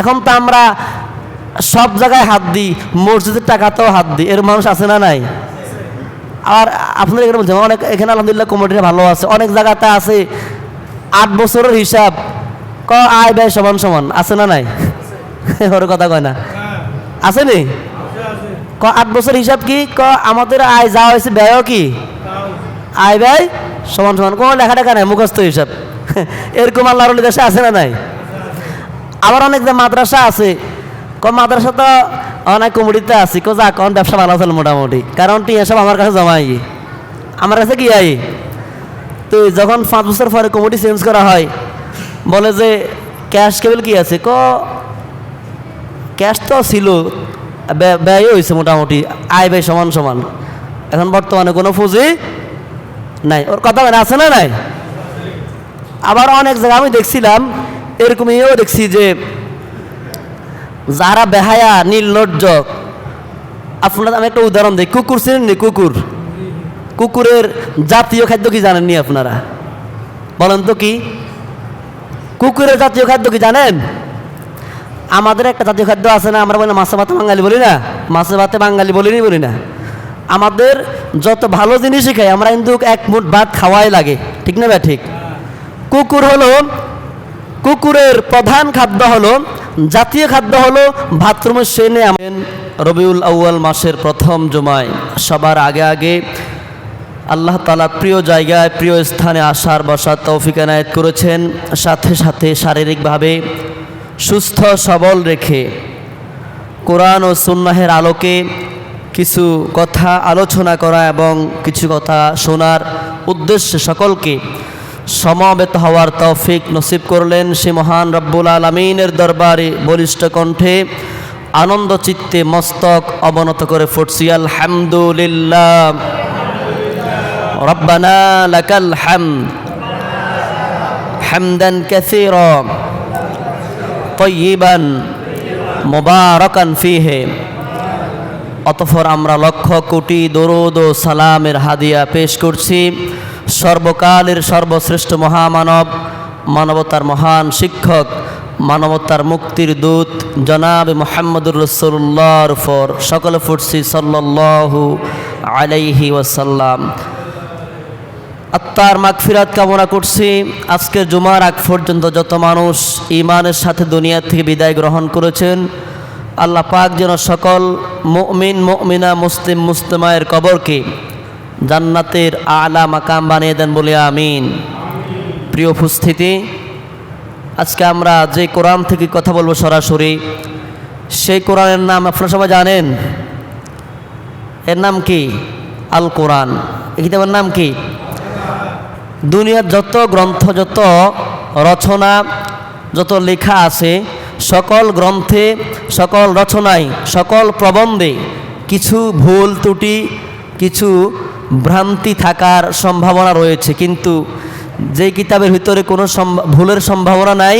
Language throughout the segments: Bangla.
এখন তো আমরা সব জায়গায় হাত দিই, মসজিদের টাকাতেও হাত দিই। এর মানুষ আছে না নাই? আর আপনাদের এখানে বলছেন, অনেক এখানে আলহামদুলিল্লাহ কমিটিটা ভালো আছে, অনেক জায়গাতে আছে। আট বছরের হিসাব, ক, আয়, ব্যয় সমান সমান, আছে না নাই? ওর কথা কয় না। আছে নি? ক, আট বছর হিসাব কি? ক, আমাদের আয় যা হয়েছে ব্যয়ও কি? আয়, ব্যয় সমান সমান। কোনো লেখা টাকা নাই, মুখস্থ হিসাব। এরকম আল্লাহর দেশে আছে না নাই? আবার অনেক যে মাদ্রাসা আছে, ক মাদ্রাসা তো অনেক কমিটিতে আছি, কো যা কোন ব্যবসা ভালো চলে মোটামুটি। কারণ তুই এসব আমার কাছে জমা জমাই আমার কাছে কি আই? তুই যখন পাঁচ বছর পরে কমিটি চেঞ্জ করা হয়, বলে যে ক্যাশ কেবল কি আছে? ক ক্যাশ তো ছিল ব্যয়- হয়েছে মোটামুটি, আয় ব্যয় সমান সমান। এখন বর্তমানে কোনো পুঁজি নাই। ওর কথা মানে আছে না নাই? আবার অনেক জায়গায় আমি দেখছিলাম এরকম ইয়েও দেখছি যে যারা বেহায়া নীল নর্জক আপনার আমি একটা উদাহরণ দিই। কুকুর চিনেন নি? কুকুর। কুকুরের জাতীয় খাদ্য কি জানেননি আপনারা? বলেন তো কি? কুকুরের জাতীয় খাদ্য কি জানেন? আমাদের একটা জাতীয় খাদ্য আছে না, আমরা বলি মাছে ভাতে বাঙালি বলি না? মাছে ভাতে বাঙালি বলিনি বলি না? আমাদের যত ভালো জিনিসই খাই, আমরা কিন্তু এক মুঠ ভাত খাওয়াই লাগে। ঠিক না ভাই? ঠিক। কুকুর হলো কুকুরের প্রধান খাদ্য হলো, জাতীয় খাদ্য হলো বাথরুমের সেনে আমেন রবিউল আউয়াল মাসের প্রথম জুমায়। সবার আগে আগে আল্লাহ তালা প্রিয় জায়গায়, প্রিয় স্থানে আসার বসার তৌফিক এনায়েত করেছেন। সাথে সাথে শারীরিকভাবে সুস্থ, সবল রেখে কোরআন ও সুন্নাহের আলোকে কিছু কথা আলোচনা করা এবং কিছু কথা শোনার উদ্দেশ্যে সকলকে সমাবেত হওয়ার তৌফিক নসিব করলেন সে মহান রব্বুল আলমিনের দরবারে বলিষ্ঠ কণ্ঠে আনন্দ চিত্তে মস্তক অবনত করে ফুটছি, আলহামদুলিল্লাহ। রব্বানা লাকাল হামদ। হামদান কাসীরা। তৈবান মোবারকান ফিহে। অতফর আমরা লক্ষ কোটি দরুদ ও সালামের হাদিয়া পেশ করছি। সর্বকালের সর্বশ্রেষ্ঠ মহামানব, মানবতার মহান শিক্ষক, মানবতার মুক্তির দূত, জনাব মোহাম্মদুর রসুল্লাহর ফর সকলে ফুটছি সাল্লাল্লাহু আলাইহি ওয়াসাল্লাম। আত্মার মাগফিরাত কামনা করছি। আজকের জুমার আগ পর্যন্ত যত মানুষ ইমানের সাথে দুনিয়া থেকে বিদায় গ্রহণ করেছেন, আল্লাহ পাক যেন সকল মুমিন, মুমিনা, মুসলিম মুসলিমায়ের কবরকে জান্নাতের আলা মাকাম বানিয়ে দেন বলে আমিন। প্রিয় উপস্থিতি, আজকে আমরা যে কোরআন থেকে কথা বলব সরাসরি, সেই কোরআনের নাম আপনারা সবাই জানেন? এর নাম কি? আল কোরআন এই কিতাবের নাম কি? দুনিয়ার যত গ্রন্থ, যত রচনা, যত লেখা আছে, সকল গ্রন্থে, সকল রচনায়, সকল প্রবন্ধে কিছু ভুল ত্রুটি, কিছু ভ্রান্তি থাকার সম্ভাবনা রয়েছে, কিন্তু যে কিতাবের ভিতরে কোনো ভুলের সম্ভাবনা নাই,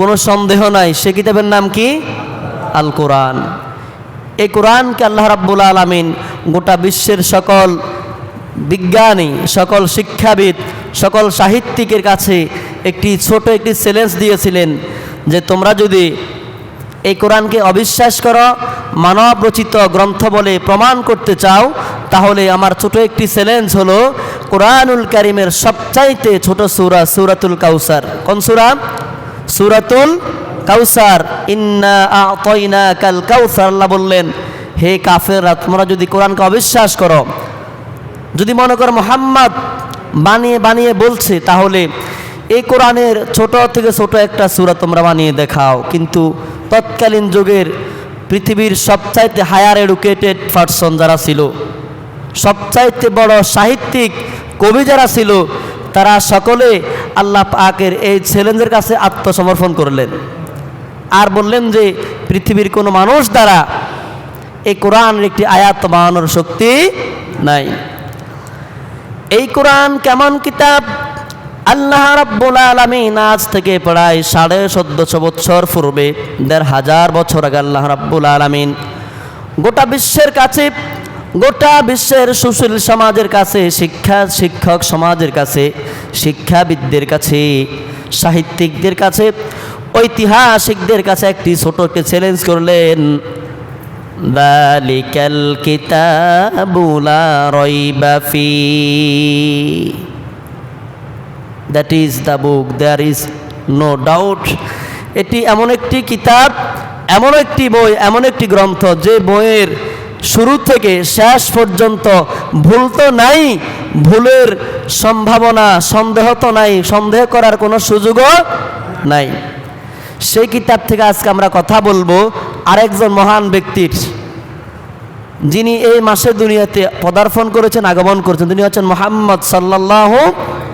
কোনো সন্দেহ নাই, সে কিতাবের নাম কি? আল কোরআন। এই কোরআনকে আল্লাহ রাব্বুল আলমিন গোটা বিশ্বের সকল বিজ্ঞানী, সকল শিক্ষাবিদ, সকল সাহিত্যিকের কাছে একটি ছোট একটি চ্যালেঞ্জ দিয়েছিলেন যে তোমরা যদি এই কোরআনকে অবিশ্বাস করো মানব রচিত গ্রন্থ বলে প্রমাণ করতে চাও, তাহলে আমার ছোট একটি চ্যালেঞ্জ হলো কোরআনুল কারিমের সবচাইতে ছোট সূরা, সুরাতুল কাউসার। কোন সূরা? সূরাতুল কাউসার। ইন্না আতয়না কাল কাউসার, আল্লাহ বললেন, হে কাফেররা, তোমরা যদি কোরআনকে অবিশ্বাস করো, যদি মনে করো মোহাম্মদ বানিয়ে বানিয়ে বলছে, তাহলে এই কোরআনের ছোট থেকে ছোট একটা সূরা তোমরা বানিয়ে দেখাও। কিন্তু তৎকালীন যুগের পৃথিবীর সবচাইতে হায়ার এডুকেটেড পার্সন যারা ছিল, সবচাইতে বড় সাহিত্যিক, কবি যারা ছিল, তারা সকলে আল্লাহ পাকের এই চ্যালেঞ্জের কাছে আত্মসমর্পণ করলেন। আর বললেন যে, পৃথিবীর কোনো মানুষ দ্বারা এই কোরআনের একটি আয়াত বানানোর শক্তি নাই। এই কোরআন কেমন কিতাব? আল্লাহ রাব্বুল আলামিন আজ থেকে প্রায় সাড়ে চোদ্দশো বছর পূর্বে, দেড় হাজার বছর আগে আল্লাহ রাব্বুল আলামিন গোটা বিশ্বের কাছে, গোটা বিশ্বের সুশীল সমাজের কাছে, শিক্ষা শিক্ষক সমাজের কাছে, শিক্ষাবিদদের কাছে, সাহিত্যিকদের কাছে, ঐতিহাসিকদের কাছে একটি ছোটকে চ্যালেঞ্জ করলেন, দালিকাল কিতাবুলা রইবা ফি। That is the book there is no doubt এটি এমন একটি কিতাব, এমন একটি বই, এমন একটি গ্রন্থ যে বইয়ের শুরু থেকে শেষ পর্যন্ত ভুল তো নাই, ভুলের সম্ভাবনা, সন্দেহ তো নাই, সন্দেহ করার কোনো সুযোগও নাই। সেই কিতাব থেকে আজকে আমরা কথা বলব আরেকজন মহান ব্যক্তির। যিনি এই মাসে দুনিয়াতে পদার্পণ করেছেন, আগমন করেছেন। তিনি হচ্ছেন মোহাম্মদ সাল্লাহ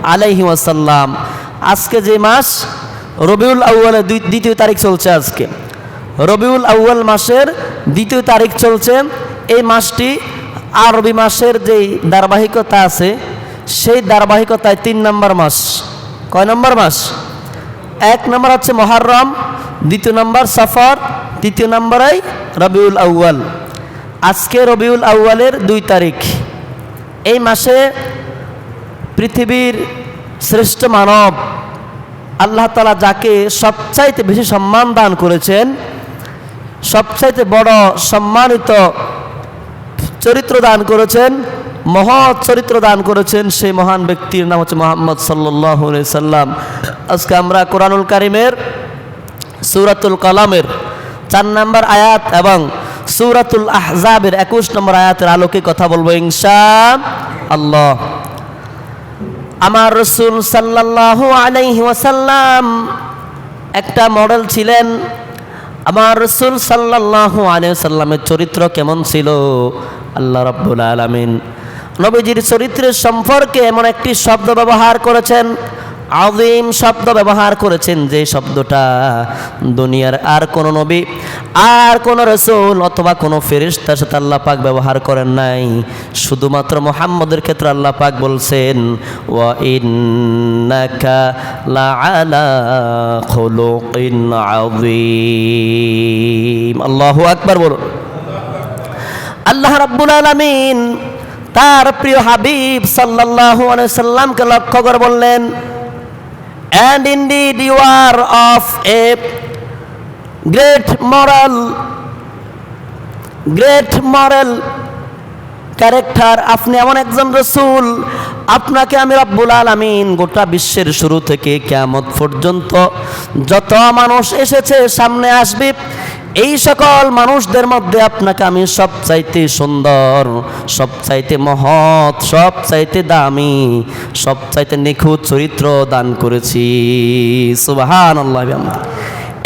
আলাইহি ওয়াসাল্লাম। আজকে যে মাস, রবিউল আউ্য়ালের দুই- দ্বিতীয় তারিখ চলছে আজকে। রবিউল আউ্য়াল মাসের দ্বিতীয় তারিখ চলছে। এই মাসটি আরবি মাসের যেই ধারাবাহিকতা আছে, সেই ধারাবাহিকতায় তিন নম্বর মাস। কয় নম্বর মাস? এক নম্বর হচ্ছে মহারম, দ্বিতীয় নম্বর সফর, তৃতীয় নম্বরাই রবিউল আউ্য়াল। আজকে রবিউল আউ্য়ালের দুই তারিখ। এই মাসে পৃথিবীর শ্রেষ্ঠ মানব, আল্লাহ তালা যাকে সবচাইতে বেশি সম্মান দান করেছেন, সবচাইতে বড় সম্মানিত চরিত্র দান করেছেন, মহৎ চরিত্র দান করেছেন সেই মহান ব্যক্তির নাম হচ্ছে মোহাম্মদ সাল্লাম। আজকে আমরা কোরআনুল কারিমের সূরাতুল কালামের চার নম্বর আয়াত এবং সূরাতুল আহজাবের একুশ নম্বর আয়াতের আলোকে কথা বলব ইনশা আল্লাহ। আমার রসুল সাল্লাল্লাহু আলাইহি ওয়াসাল্লাম একটা মডেল ছিলেন। আমার রসুল সাল্লাল্লাহু আলাইহি সাল্লামের চরিত্র কেমন ছিল? আল্লাহ রাব্বুল আলামিন। নবীজির চরিত্রের সম্পর্কে এমন একটি শব্দ ব্যবহার করেছেন আদিম শব্দ ব্যবহার করেছেন যে শব্দটা দুনিয়ার আর কোনো নবী, আর কোনো রসুল অথবা কোনো ফেরিস্তার সাথে আল্লাহ পাক ব্যবহার করেন নাই। শুধুমাত্র মোহাম্মদের ক্ষেত্রে আল্লাহ পাক বলছেন, ওয়া ইন্নাকা লাআলা আল্লাহু আকবার বলুন। আল্লাহ রাব্বুল আলামিন তার প্রিয় হাবিব সাল্লাল্লাহু আলাইহি সাল্লামকে লক্ষ্য করে বললেন and indeed you are of a great moral great moral character আপনি এমন একজন রসুল, আপনাকে আমি রব্বুল আলমিন গোটা বিশ্বের শুরু থেকে কেয়ামত পর্যন্ত যত মানুষ এসেছে, সামনে আসবে এই সকল মানুষদের মধ্যে আপনাকে আমি সবচাইতে সুন্দর, সবচাইতে মহৎ, সবচাইতে দামি, সবচাইতে নিখুঁত চরিত্র দান করেছি। সুবাহান আল্লাহ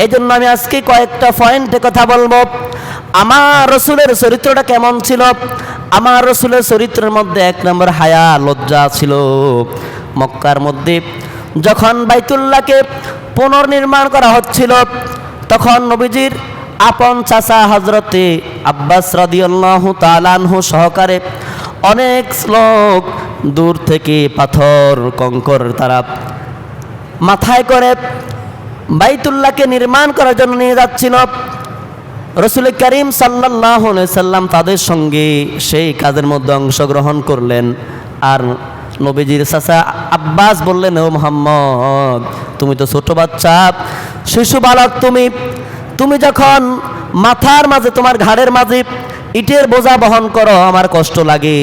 এই জন্য আমি আজকে কয়েকটা পয়েন্টে কথা বলব। আমার রসুলের চরিত্রটা কেমন ছিল? আমার রসুলের চরিত্রের মধ্যে এক নম্বর হায়া, লজ্জা ছিল মক্কার মধ্যে। যখন বাইতুল্লাহকে পুনর্নির্মাণ করা হচ্ছিল, তখন নবীজির আপন চাচা হজরতে আব্বাস রাদিয়াল্লাহু তালানহু সহকারে অনেক শ্লোক দূর থেকে পাথর, কঙ্কর তারা মাথায় করে বাইতুল্লাহকে নির্মাণ করার জন্য নিয়ে যাচ্ছিল। রসুল করিম সাল্লাহ সাল্লাম তাদের সঙ্গে সেই কাজের মধ্যে অংশগ্রহণ করলেন। আর নবীজির চাচা আব্বাস বললেন, ও মোহাম্মদ, তুমি তো ছোট বাচ্চা, শিশু বালক তুমি তুমি যখন মাথার মাঝে, তোমার ঘাড়ের মাঝে ইটের বোঝা বহন করো, আমার কষ্ট লাগে।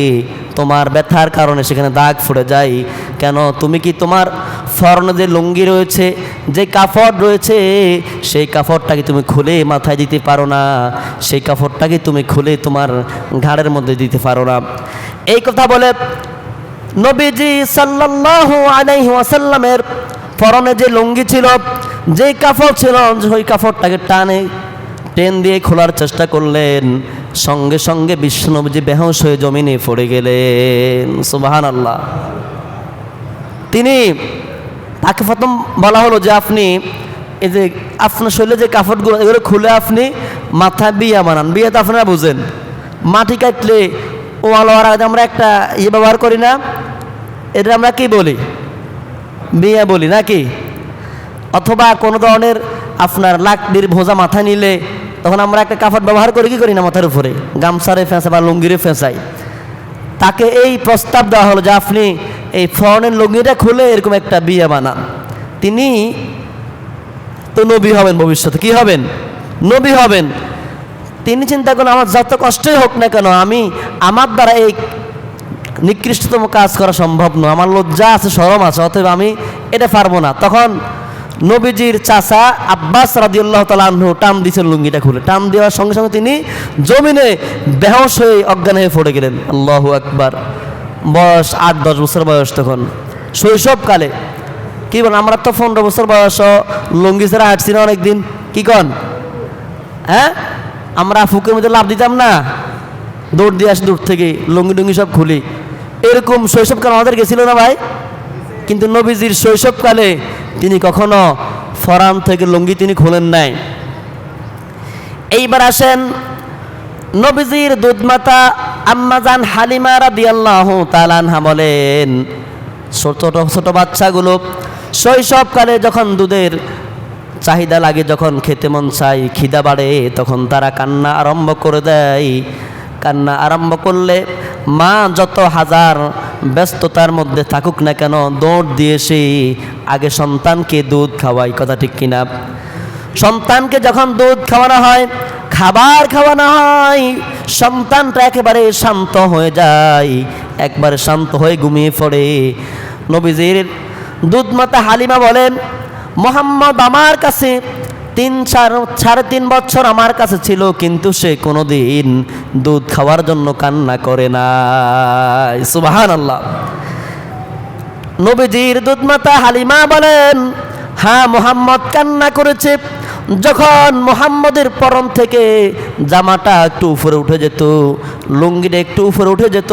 তোমার ব্যথার কারণে সেখানে দাগ ফুটে যায়। কেন, তুমি কি তোমার ফরনে যে লুঙ্গি রয়েছে, যে কাপড় রয়েছে, সেই কাপড়টাকে তুমি খুলে মাথায় দিতে পারো না। সেই কাপড়টাকে তুমি খুলে তোমার ঘাড়ের মধ্যে দিতে পারো না। এই কথা বলে নবীজি সাল্লাল্লাহু আলাইহি ওয়াসাল্লামের পরনে যে লুঙ্গি ছিল যে কাপড় ছিল, ওই কাপড়টাকে টানে, টেন দিয়ে খোলার চেষ্টা করলেন। সঙ্গে সঙ্গে বিষ্ণুনবীজি বেহস হয়ে জমিনে পড়ে গেলেন। সুবাহান আল্লাহ তিনি তাকে প্রথম বলা হলো যে, আপনি এই যে আপনার শরীরে যে কাপড়গুলো এগুলো খুলে আপনি মাথায় বিয়া বানান। বিয়ে তো আপনারা বুঝেন। মাটি কাটলে ওয়ালোয়ার আগে আমরা একটা ইয়ে ব্যবহার করি না? এটা আমরা কি বলি? বিয়ে বলি নাকি? অথবা কোনো ধরনের আপনার লাকড়ির ভোজা মাথায় নিলে তখন আমরা একটা কাপড় ব্যবহার করি, কি করি না মাথার উপরে? গামছারে ফেঁসা বা লুঙ্গিরে ফেঁসাই। তাকে এই প্রস্তাব দেওয়া হলো যে আপনি এই ফরেনের লুঙ্গিটা খুলে এরকম একটা বিয়ে বানান। তিনি তো নবী হবেন ভবিষ্যতে, কি হবেন? নবী হবেন। তিনি চিন্তা করেন আমার যত কষ্টই হোক না কেন, আমি আমার দ্বারা এই নিকৃষ্টতম কাজ করা সম্ভব নয়। আমার লজ্জা আছে সরম আছে, অতএব আমি এটা পারব না। তখন নবীজির চাচা আব্বাস রাদিউল্লাহ তালাহু টান দিয়েছেন লুঙ্গিটা খুলে। টান দেওয়ার সঙ্গে সঙ্গে তিনি জমিনে বেহস হয়ে অজ্ঞান হয়ে পড়ে গেলেন। আল্লাহ আকবার। বয়স আট, দশ বছর বয়স তখন। শৈশবকালে। কি বলেন, আমরা তো পনেরো বছর বয়স, লুঙ্গি ছাড়া হাঁটছি না অনেকদিন। কি কন? হ্যাঁ? আমরা ফুকের মধ্যে লাভ দিতাম না? দৌড় দিয়ে আসি দূর থেকে, লুঙ্গি টুঙ্গি সব খুলি। এরকম শৈশবকাল আমাদের গেছিল না ভাই? কিন্তু নবীজির শৈশবকালে তিনি কখনো ফরান থেকে লুঙ্গি তিনি খোলেন নাই। এইবার আসেন নবীজির দুধমাতা আম্মাজান হালিমা রাদিয়াল্লাহু তালানহা বলেন, ছোট ছোট বাচ্চাগুলো শৈশবকালে যখন দুধের চাহিদা লাগে, যখন খেতে মন চাই খিদা বাড়ে, তখন তারা কান্না আরম্ভ করে দেয়। কান্না আরম্ভ করলে মা যত হাজার ব্যস্ততার মধ্যে থাকুক না কেন, দৌড় দিয়ে সে আগে সন্তানকে দুধ খাওয়াই, কথা ঠিক কিনা? সন্তানকে যখন দুধ খাওয়ানো হয়, খাবার খাওয়ানো হয়, সন্তানটা একেবারে শান্ত হয়ে যায়, একবারে শান্ত হয়ে ঘুমিয়ে পড়ে। নবীজির দুধমাতা হালিমা বলেন, মোহাম্মদ আমার কাছে তিন চার, সাড়ে তিন বছর আমার কাছে ছিল, কিন্তু সে কোনো দিন দুধ খাওয়ার জন্য কান্না করে না সুবাহান আল্লাহ নবীজির দুধ মাতা হালিমা বলেন হ্যাঁ মোহাম্মদ কান্না করেছে। যখন মোহাম্মদের পরম থেকে জামাটা একটু উপরে উঠে যেত, লুঙ্গিটা একটু উপরে উঠে যেত,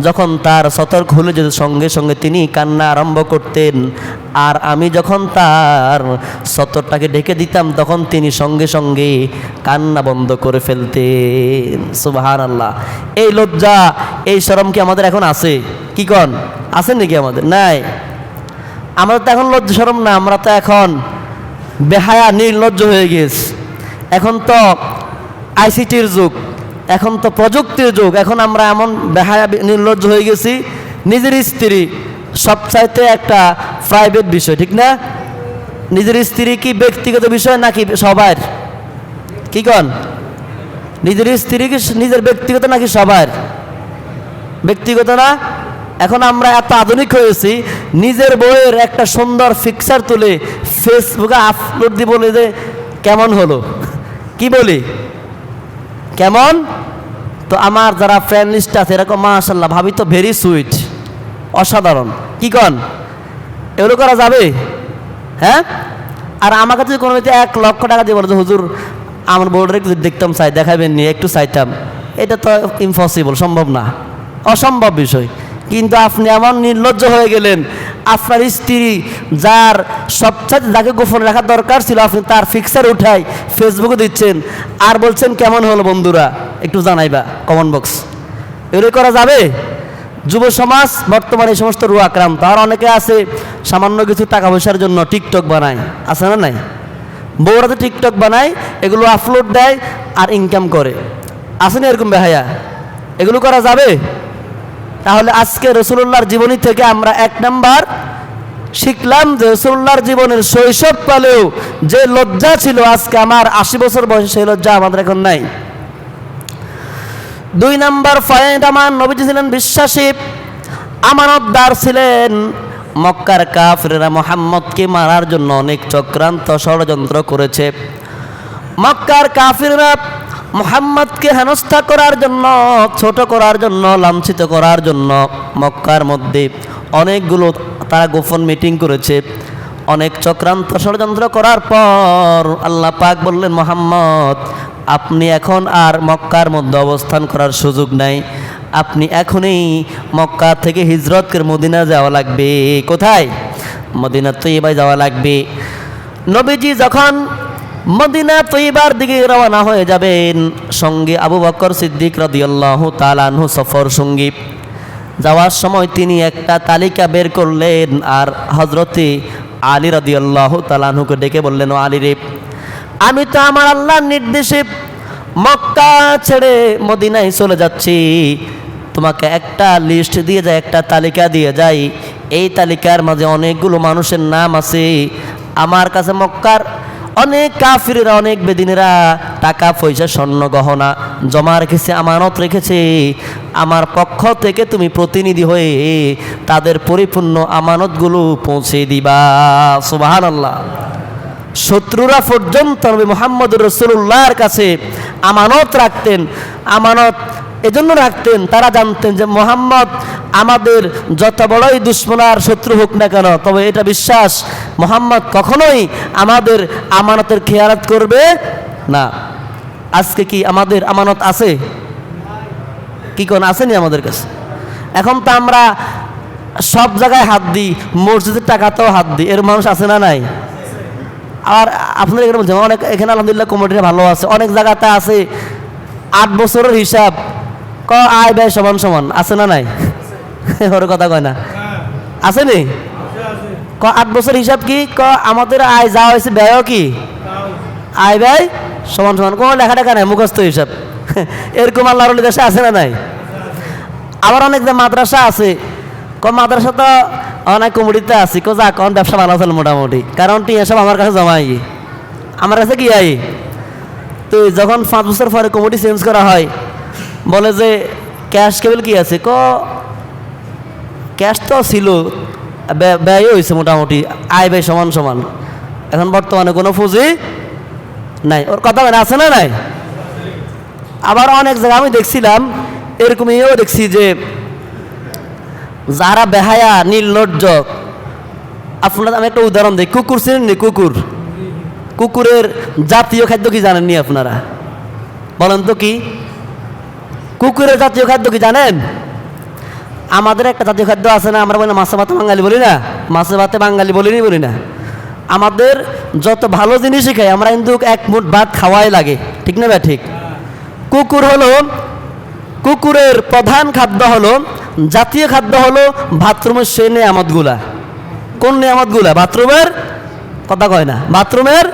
যখন তার সতর্ক হলে যেত সঙ্গে সঙ্গে তিনি কান্না আরম্ভ করতেন। আর আমি যখন তার সতরটাকে ঢেকে দিতাম, তখন তিনি সঙ্গে সঙ্গে কান্না বন্ধ করে ফেলতেন। সুবাহান আল্লাহ এই লজ্জা, এই শরম কি আমাদের এখন আছে? কি কন? আছে নাকি আমাদের? নাই। আমাদের তো এখন লজ্জা সরম না, আমরা তো এখন বেহায়া, নির্লজ্জ হয়ে গেছে এখন তো আইসিটির যুগ, এখন তো প্রযুক্তির যুগ, এখন আমরা এমন বেহায়া, নির্লজ্জ হয়ে গেছি, নিজের স্ত্রী সবচাইতে একটা প্রাইভেট বিষয়, ঠিক না? নিজের স্ত্রী কি ব্যক্তিগত বিষয় নাকি সবার? কি কন? নিজের স্ত্রী কি নিজের ব্যক্তিগত নাকি সবার? ব্যক্তিগত না? এখন আমরা এত আধুনিক হয়েছি, নিজের বইয়ের একটা সুন্দর পিকচার তুলে ফেসবুকে আপলোড দিয়ে বলে যে কেমন হলো? কি বলি? কেমন? তো আমার যারা ফ্রেন্ড লিস্ট আছে, এরকম মাশাল্লাহ ভাবি তো ভেরি সুইট অসাধারণ। কি কন? এগুলো করা যাবে? হ্যাঁ? আর আমাকে যদি কোনো এক লক্ষ টাকা দিয়ে বলে যে, হুজুর, আমার বোর্ডের একটু দেখতাম চাই দেখাবেন নি, একটু চাইতাম। এটা তো ইম্পসিবল সম্ভব না। অসম্ভব বিষয়। কিন্তু আপনি এমন নির্লজ্জ হয়ে গেলেন আপনার স্ত্রী, যার সবচেয়ে যাকে গোপন রাখার দরকার ছিল, আপনি তার ফিক্সার উঠাই ফেসবুকে দিচ্ছেন। আর বলছেন, কেমন হলো বন্ধুরা? একটু জানাইবা কমেন্ট বক্স এগুলো করা যাবে? যুব সমাজ, বর্তমানে এই সমস্ত রু আক্রান্ত। আর অনেকে আছে, সামান্য কিছু টাকা পয়সার জন্য টিকটক বানায়। আছে না নাই? বউরা তো টিকটক বানায়, এগুলো আপলোড দেয় আর ইনকাম করে। আছে না এরকম বেহায়া এগুলো করা যাবে? তাহলে আজকে রসুল্লাহর জীবনী থেকে আমরা এক নাম্বার শিখলাম যে রসুল্লাহর জীবনের শৈশবকালেও যে লজ্জা ছিল, আজকে আমার আশি বছর বয়সে সেই লজ্জা আমাদের এখন নাই। দুই নাম্বার পয়েন্ট আমার নবীজি ছিলেন বিশ্বাসী, আমানতদার ছিলেন। মক্কার কাফেরা মোহাম্মদকে মারার জন্য অনেক চক্রান্ত ষড়যন্ত্র করেছে। মক্কার কাফিররা মোহাম্মদকে হেনস্থা করার জন্য, ছোট করার জন্য, লাঞ্ছিত করার জন্য মক্কার মধ্যে অনেকগুলো তারা গোপন মিটিং করেছে। অনেক চক্রান্ত ষড়যন্ত্র করার পর আল্লাহ পাক বললেন, মোহাম্মদ, আপনি এখন আর মক্কার মধ্যে অবস্থান করার সুযোগ নাই। আপনি এখনই মক্কা থেকে হিজরত করে মদিনা যাওয়া লাগবে। কোথায়? মদিনা তৈবায় যাওয়া লাগবে। নবীজি যখন মদিনা তৈবার দিকে রওনা হয়ে যাবেন। সঙ্গে আবু বকর সিদ্দিক রদিয়াল্লাহ তালানহু সফর সঙ্গী। যাওয়ার সময় তিনি একটা তালিকা বের করলেন আর হজরতে আলী রদিয়াল্লাহ তালানহুকে ডেকে বললেন আলী রে, আমি তো আমার আল্লাহর নির্দেশে মক্কা ছেড়ে মদিনায় চলে যাচ্ছি। তোমাকে একটা লিস্ট দিয়ে যায়, একটা তালিকা দিয়ে যাই এই তালিকার মাঝে অনেকগুলো মানুষের নাম আছে। আমার কাছে মক্কার অনেক কাফিরেরা, অনেক বেদিনেরা টাকা পয়সা, স্বর্ণ গহনা জমা রেখেছে আমানত রেখেছে। আমার পক্ষ থেকে তুমি প্রতিনিধি হয়ে তাদের পরিপূর্ণ আমানতগুলো পৌঁছে দিবা। সুবাহান আল্লাহ শত্রুরা পর্যন্ত নবী মোহাম্মদ রসুল্লাহর কাছে আমানত রাখতেন। আমানত এজন্য রাখতেন, তারা জানতেন যে মোহাম্মদ আমাদের যত বড়ই দুশ্মনার শত্রু হোক না কেন, তবে এটা বিশ্বাস, মোহাম্মদ কখনোই আমাদের আমানতের খেয়ালত করবে না। আজকে কি আমাদের আমানত আছে? কি কোন আসেনি আমাদের কাছে? এখন তো আমরা সব জায়গায় হাত দিই, মসজিদের টাকাতেও হাত দিই, এর মানুষ আছে না নাই? আর আপনাদের এখানে অনেক, এখানে আলহামদুলিল্লাহ কমিটিটা ভালো আছে, অনেক জায়গাতে আছে। আট বছরের হিসাব ক আয় ব্যয় সমান সমান। আছে না নাই? ওর কথা কয় না। আছে নি? ক, আট বছর হিসাব কি? ক, আমাদের আয় যা হয়েছে ব্যয়ও কি? আয়, ব্যয়, সমান সমান। কোনো লেখা টাকা নাই, মুখস্থ হিসাব। এরকম আল্লাহর দেশে আছে না নাই? আবার অনেক যে মাদ্রাসা আছে। ক, মাদ্রাসা তো অনেক কমিটিতে আছি। কো, যা কোন, ব্যবসা ভালো চলে মোটামুটি। কারণ টিয়া সব আমার কাছে জমাই। আমার কাছে কি আই তুই যখন পাঁচ বছর পরে কমিটি চেঞ্জ করা হয় বলে যে, ক্যাশ কেবল কি আছে? ক, ক্যাশ তো ছিল, ব্যয়- হয়েছে মোটামুটি, আয় ব্যয় সমান সমান। এখন বর্তমানে কোনো পুঁজি নাই। ওর কথা মানে আছে না নাই? আবার অনেক জায়গায় আমি দেখছিলাম এরকম ইয়েও দেখছি যে, যারা বেহায়া নীলনর্জ আপনার আমি একটা উদাহরণ দিই, কুকুর চিনেন নি কুকুর? কুকুরের জাতীয় খাদ্য কি জানেননি আপনারা? বলেন তো কি? কুকুরের জাতীয় খাদ্য কি জানেন? আমাদের একটা জাতীয় খাদ্য আছে না, আমরা বলি মাছে ভাতে বাঙালি বলি না? মাছে ভাতে বাঙালি বলিনি বলি না। আমাদের যত ভালো জিনিসই খাই, আমরা কিন্তু এক মুঠ ভাত খাওয়াই লাগে। ঠিক না ভাই? ঠিক। কুকুর হলো, কুকুরের প্রধান খাদ্য হলো, জাতীয় খাদ্য হলো বাথরুমের সে নিয়ামতগুলা। কোন নিয়ামতগুলা? বাথরুমের? কথা কয় না। বাথরুমের?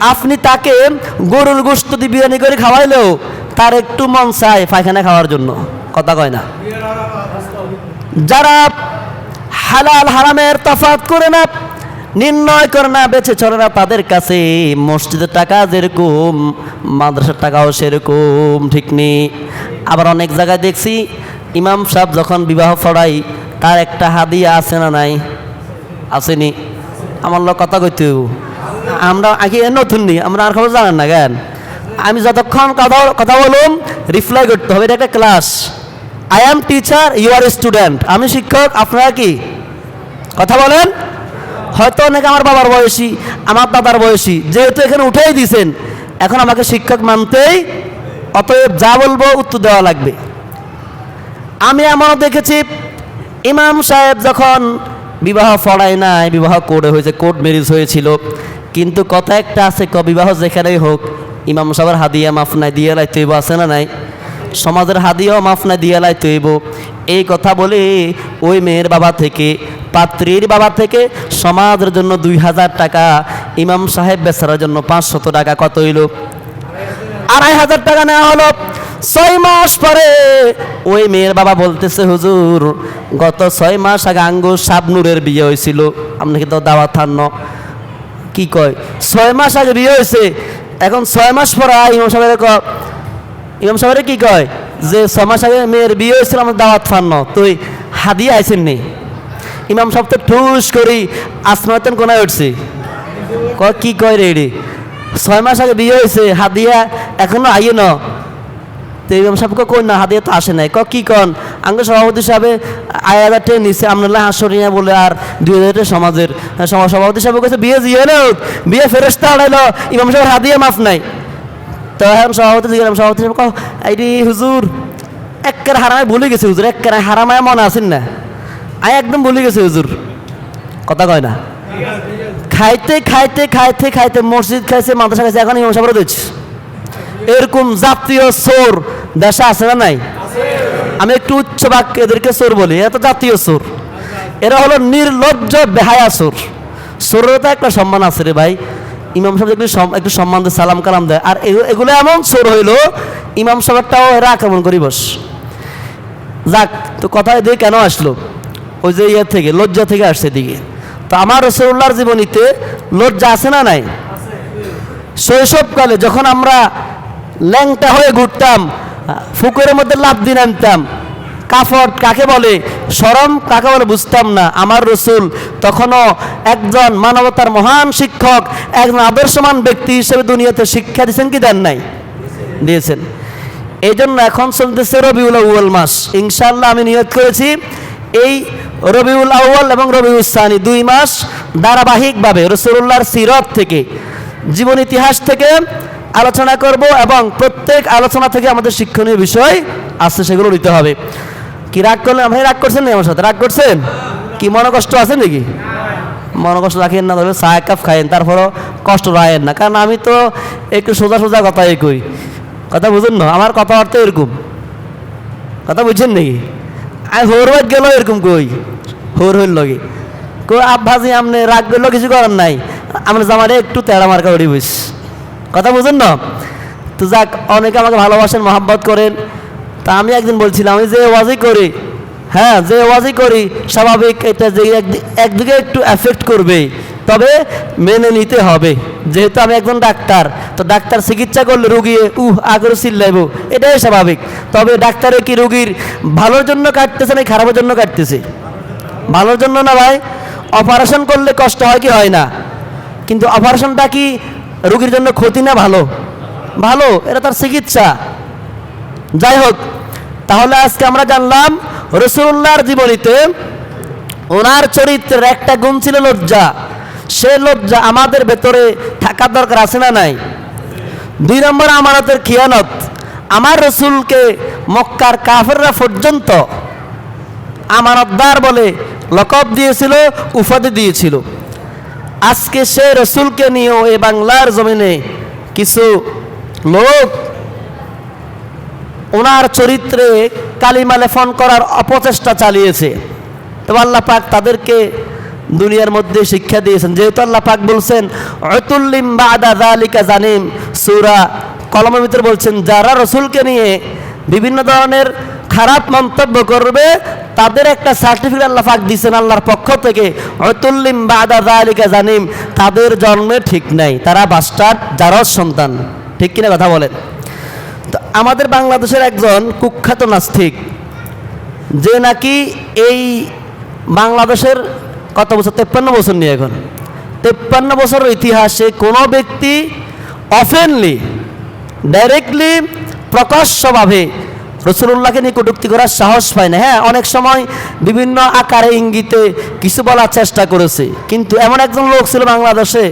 আপনি তাকে গরুর গোস্ত দিয়ে বিরিয়ানি করে খাওয়াইলেও তার একটু মন চায় পায়খানা খাওয়ার জন্য, কথা কয় না। যারা হালাল হারামের তফাৎ করে না, নির্ণয় করে না, বেছে চলে না, তাদের কাছে মসজিদের টাকা যেরকম, মাদ্রাসার টাকাও সেরকম, ঠিক নেই আবার অনেক জায়গায় দেখছি, ইমাম সাহেব যখন বিবাহ পড়াই তার একটা হাদিয়া আছে না নাই? আসেনি আমার লোক কথা কইতে হইব। আমরা আগে নতুন নি, আমরা আর খবর জানেন না জ্ঞান আমি যতক্ষণ কথা কথা বলুন রিপ্লাই করতে হবে। এটা একটা class I am teacher you are student আমি শিক্ষক, আপনারা কি? কথা বলেন? হয়তো অনেকে আমার বাবার বয়সী, আমার দাদার বয়সী। যেহেতু এখানে উঠেই দিছেন, এখন আমাকে শিক্ষক মানতেই অতএব যা বলব উত্তর দেওয়া লাগবে। আমি এমনও দেখেছি, ইমাম সাহেব যখন বিবাহ পড়ায় নাই, বিবাহ করে হয়েছে কোর্ট ম্যারেজ হয়েছিল, কিন্তু কথা একটা আছে, ক বিবাহ যেখানেই হোক ইমাম সাহেবের হাদিয়া মাফ নাই দিয়ে লাই তৈব আছে না নাই? সমাজের হাদিয়াও মাফ নাই দিয়ে লাই তৈব। এই কথা বলে ওই মেয়ের বাবা থেকে, পাত্রীর বাবা থেকে সমাজের জন্য দুই হাজার টাকা, ইমাম সাহেব বেচারার জন্য পাঁচশত টাকা কত হইল? আড়াই হাজার টাকা নেওয়া হলো। ছয় মাস পরে ওই মেয়ের বাবা বলতেছে, হুজুর, গত ছয় মাস আগে আঙ্গুর শাবনুরের বিয়ে হয়েছিল। আপনি তো দাওয়াত থান্ন কি কয়? ছয় মাস আগে বিয়ে হয়েছে। এখন ছয় মাস পরে ইমাম সাহেবের ক ইমাম সাহেবের কি কয়? যে ছয় মাস আগে মেয়ের বিয়ে হয়েছিল আমার দাওয়াত ফান্ন। তুই হাদিয়ে আইসেন নি ইমাম সাহেব তো ঠুস করি আসমাতন কোনায় উঠছি? ক কি কয় রে এডি? ছয় মাস আগে বিয়ে হয়েছে, হাদিয়া এখনও আইয়ে ন। তো ইমাম সাহেবকে কই না, হাদিয়া তো আসে নাই। ক কি কন? আঙ্গ সভাপতি সাহেবে আয় হাজার টাকা নিছে আপনার হাসরিয়া বলে আর দুই হাজার সমাজের সভাপতি সাহেব কাছে বিয়ে না বিয়ে ফেরস্তা আড়াইলো ইমাম সাহেব হাদিয়া মাফ নাই। তো এখন সভাপতি জিজ্ঞাসা সভাপতি সাহেব আইডি হুজুর একের হারামায় ভুলে গেছে হুজুর একের হারামায় মনে আছেন না। আয় একদম ভুলে গেছে হুজুর। কথা কয় না। খাইতে খাইতে খাইতে খাইতে মসজিদ খাইছে, মাদ্রাসা খাইছে, এখন ইমাম সাহেবরা দিচ্ছে এরকম জাতীয় সোর দেশে আছে না নাই? আমি একটু উচ্চ বাক্য এদেরকে সোর বলি এত জাতীয় সোর। এরা হলো নির্লজ্জ, বেহায়া সোর। সোরের তো একটা সম্মান আছে রে ভাই। ইমাম সাহেব একটু একটু সম্মান দিয়ে, সালাম কালাম দেয়। আর এগুলো এমন সোর হইল, ইমাম সাহেবটাও এরা আক্রমণ করি বস যাক, তো কথা দিয়ে কেন আসলো? ওই যে ইয়ে থেকে, লজ্জা থেকে আসছে এদিকে। তো আমার রসুল্লাহর জীবনীতে লজ্জা আছে না নাই? শৈশবকালে যখন আমরা ল্যাংটা হয়ে ঘুরতাম ফুকুরের মধ্যে লাভ দিন আনতাম। কাফট কাকে বলে? সরম কাকে বলে বুঝতাম না। আমার রসুল তখনও একজন মানবতার মহান শিক্ষক, একজন আদর্শমান ব্যক্তি হিসেবে দুনিয়াতে শিক্ষা দিয়েছেন কি দেন নাই? দিয়েছেন। এই জন্য এখন চলতেছে রবিউল আউ্য়াল মাস। ইনশাল্লাহ আমি নিয়ত করেছি, এই রবিউল আউ্য়াল এবং রবিউল সানি দুই মাস ধারাবাহিকভাবে রসুল্লাহর সিরত থেকে, জীবন ইতিহাস থেকে আলোচনা করব এবং প্রত্যেক আলোচনা থেকে আমাদের শিক্ষণীয় বিষয় আছে, সেগুলো নিতে হবে। কি রাগ করলেন? ভাই রাগ করছেন আমার সাথে? রাগ করছেন? কি মনে কষ্ট আছে নাকি? মনে কষ্ট রাখেন না তবে চা এক কাপ খাইয়েন তারপরও কষ্ট রাখেন না। কারণ আমি তো একটু সোজা সোজা কথা কথাই কই। কথা বুঝুন না? আমার কথাবার্তা এরকম। কথা বুঝছেন নাকি? আমি হোর বাদ গেল এরকম কই। হোর হইল লগে কই, আব্বাজি, আপনি রাগ করলেও কিছু করার নাই। আমরা জামারে একটু তেড়া মার্কা উড়ি বুঝ কথা বুঝুন না? তো যাক, অনেকে আমাকে ভালোবাসেন, মহাব্বত করেন। তা আমি একদিন বলছিলাম, আমি যে ওয়াজি করি হ্যাঁ যে ওয়াজি করি, স্বাভাবিক এটা যে একদি- একদিকে একটু এফেক্ট করবে। তবে মেনে নিতে হবে। যেহেতু আমি একজন ডাক্তার, তো ডাক্তার চিকিৎসা করলে রুগী, উহ আগরে চিল্লাইব, এটাই স্বাভাবিক। তবে ডাক্তারে কি রুগীর ভালোর জন্য কাটতেছে না খারাপের জন্য কাটতেছে? ভালোর জন্য না ভাই অপারেশন করলে কষ্ট হয় কি হয় না? কিন্তু অপারেশনটা কি রুগীর জন্য ক্ষতি না ভালো? ভালো, এটা তার চিকিৎসা। যাই হোক, তাহলে আজকে আমরা জানলাম, রসুল্লাহর জীবনীতে ওনার চরিত্রের একটা গুণ ছিল লজ্জা। সে লজ্জা আমাদের ভেতরে থাকার দরকার আছে না নাই? দুই নম্বর আমানতের খিয়ানত, আমার রসুলকে মক্কার কাফেররা পর্যন্ত আমানতদার বলে লকব দিয়েছিল, উপাধি দিয়েছিল। আজকে সে রসুলকে নিয়েও এ বাংলার জমিনে কিছু লোক ওনার চরিত্রে কালিমা লেফন করার অপচেষ্টা চালিয়েছে। তো আল্লাহ পাক তাদেরকে দুনিয়ার মধ্যে শিক্ষা দিয়েছেন। যেহেতু আল্লাহ পাক বলছেন অতুল্লিম বাদা দালিকা জানিম সুরা কলমের ভিতরে বলছেন, যারা রসুলকে নিয়ে বিভিন্ন ধরনের খারাপ মন্তব্য করবে তাদের একটা সার্টিফিকেট আল্লাহ পাক দিয়েছেন আল্লাহর পক্ষ থেকে। অতুল্লিম বাদা দালিকা জানিম, তাদের জন্মে ঠিক নাই, তারা বাস্টার জারজ সন্তান। ঠিক কিনা কথা বলেন? তো আমাদের বাংলাদেশের একজন কুখ্যাত নাস্তিক, যে নাকি এই বাংলাদেশের কত বছর? তেপ্পান্ন বছর নিয়ে এখন। তেপ্পান্ন বছরের ইতিহাসে কোনো ব্যক্তি অফেনলি ডাইরেক্টলি প্রকাশ্যভাবে রসুল্লাহকে নিয়ে কটুক্তি করার সাহস পায় না। হ্যাঁ অনেক সময় বিভিন্ন আকারে ইঙ্গিতে কিছু বলার চেষ্টা করেছে। কিন্তু এমন একজন লোক ছিল বাংলাদেশে,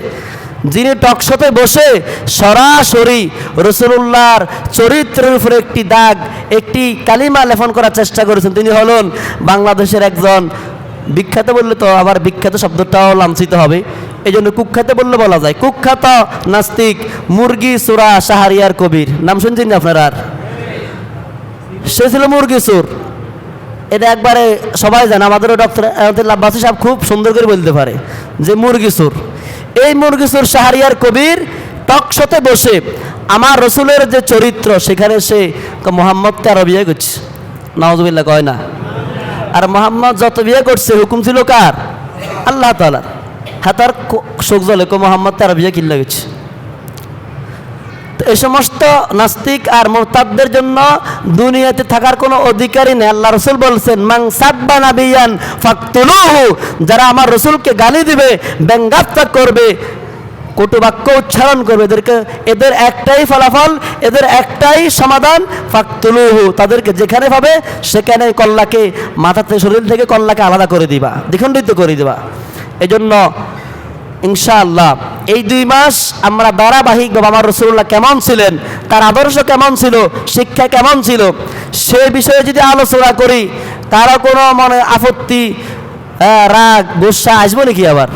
যিনি টকশোতে বসে সরাসরি রসুল্লাহর চরিত্রের উপরে একটি দাগ, একটি কালিমা লেখন করার চেষ্টা করেছেন। তিনি হলেন বাংলাদেশের একজন বিখ্যাত বললে তো আবার বিখ্যাত শব্দটাও লাঞ্ছিত হবে। এই জন্য কুখ্যাত বললে বলা যায়। কুখ্যাত নাস্তিক মুরগি সুরা সাহারিয়ার কবির। নাম শুনছেন আপনারা আর? সে ছিল মুরগি সুর এটা একবারে সবাই জানে, আমাদেরও ডক্টর লাব্বাসি সাহেব খুব সুন্দর করে বলতে পারে যে মুরগি সুর এই মুরগি সুর শাহরিয়ার কবির টকশোতে বসে আমার রসুলের যে চরিত্র, সেখানে সে ক- মোহাম্মদ তেরো বিয়ে করছে। নওয়াজবিল্লা কয় না? আর মোহাম্মদ যত বিয়ে করছে, হুকুম ছিল কার? আল্লাহ তালার হাতার শোক জলে কো মোহাম্মদ তেরো বিয়ে কিল্লা গেছে। এই সমস্ত নাস্তিক আর মোরতাদদের জন্য দুনিয়াতে থাকার কোনো অধিকারই নেই। আল্লাহ রসুল বলছেন মাং সাব্বা নাবিয়ান ফাকতুলুহু যারা আমার রসুলকে গালি দিবে ব্যঙ্গাত্মক করবে কটু বাক্য উচ্চারণ করবে, এদেরকে এদের একটাই ফলাফল, এদের একটাই সমাধান, ফাকতুলুহু। তাদেরকে যেখানে পাবে, সেখানে কল্লাকে মাথাতে শরীর থেকে কল্লাকে আলাদা করে দিবা, দ্বিখণ্ডিত করে দিবা। এজন্য ইনশাআল্লাহ। এই দুই মাস আমরা ধারাবাহিকভাবে আমার রসুল্লাহ কেমন ছিলেন তার আদর্শ কেমন ছিল শিক্ষা কেমন ছিল সে বিষয়ে যদি আলোচনা করি তারও কোনো মনে আপত্তি হ্যাঁ, রাগ গুসা আসব নাকি আবার?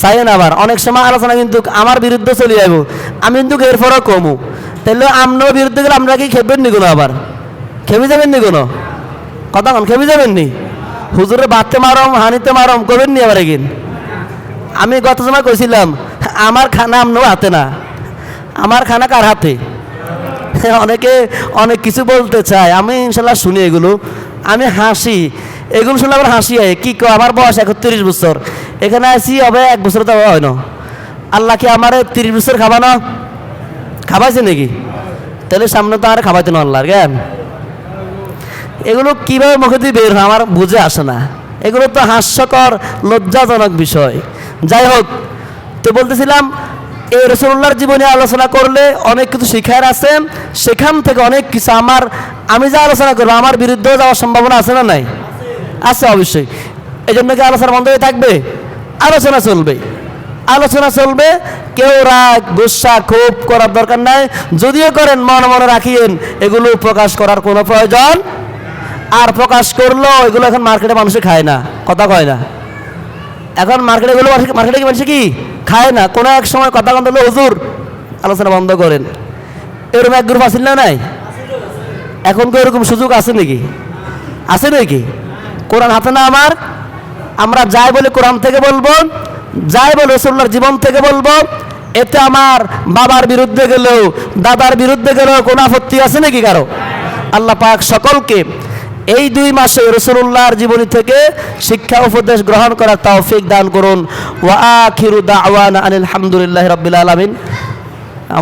চাইন আবার। অনেক সময় আলোচনা কিন্তু আমার বিরুদ্ধে চলে যাব আমি কিন্তু এরপরও কমু। তাহলে আপনার বিরুদ্ধে গেলে আমরা কি খেপবেন নি কোনো আবার? খেপে যাবেন নি কোনো? কথা কন খেপে যাবেন নি? হুজুরে বাড়তে মারম হানিতে মারম করবেন নি আবার এগিন? আমি গত সময় কইছিলাম, আমার খানা আপনার হাতে না। আমার খানা কার হাতে? অনেকে অনেক কিছু বলতে চায়। আমি ইনশাল্লাহ শুনি এগুলো। আমি হাসি। এগুলো শুনলে আমার হাসি হয় কি কো আমার বয়স একত্রিশ বছর। এখানে আসি হবে এক বছর তো হয় না। আল্লাহ কি আমার তিরিশ বছর খাবানো খাবাইছে নাকি? তাহলে সামনে তো আর খাবাইতে না আল্লাহর জ্ঞান। এগুলো কীভাবে মুখে দিয়ে বের হয় আমার বুঝে আসে না। এগুলো তো হাস্যকর, লজ্জাজনক বিষয়। যাই হোক, তো বলতেছিলাম, এই রসুল্লাহর জীবনে আলোচনা করলে অনেক কিছু শিখার আছে। সেখান থেকে অনেক কিছু আমার, আমি যা আলোচনা করব, আমার বিরুদ্ধেও যাওয়ার সম্ভাবনা আছে না নাই? আছে অবশ্যই। এই জন্য কি আলোচনা বন্ধ হয়ে থাকবে? আলোচনা চলবে। আলোচনা চলবে, কেউ রাগ, গুসা, ক্ষোভ করার দরকার নাই। যদিও করেন, মনে মনে রাখিয়েন, এগুলো প্রকাশ করার কোনো প্রয়োজন। আর প্রকাশ করল এগুলো এখন মার্কেটে মানুষে খায় না, কথা কয় না। এখন মার্কেটে এগুলো মার্কেটে কি মানুষে কি খায় না? কোনো এক সময় কথা কথা হলো, হুজুর, আলোচনা বন্ধ করেন। এরকম এক গ্রুপ আসিল না নাই? এখন কি এরকম সুযোগ আছে নাকি? আছে নাকি? কোরআন হাতে না আমার? আমরা যাই বলে কোরআন থেকে বলব, যাই বলে রসুল্লার জীবন থেকে বলব, এতে আমার বাবার বিরুদ্ধে গেলেও, দাদার বিরুদ্ধে গেলেও কোনো আপত্তি আছে নাকি কারও? আল্লাহ পাক সকলকে এই দুই মাসে রসুল্লাহর জীবনী থেকে শিক্ষা উপদেশ গ্রহণ করার তৌফিক দান করুন। ওয়া আখিরু দাওয়ান আনিল হামদুলিল্লাহি রবিল আলামিন।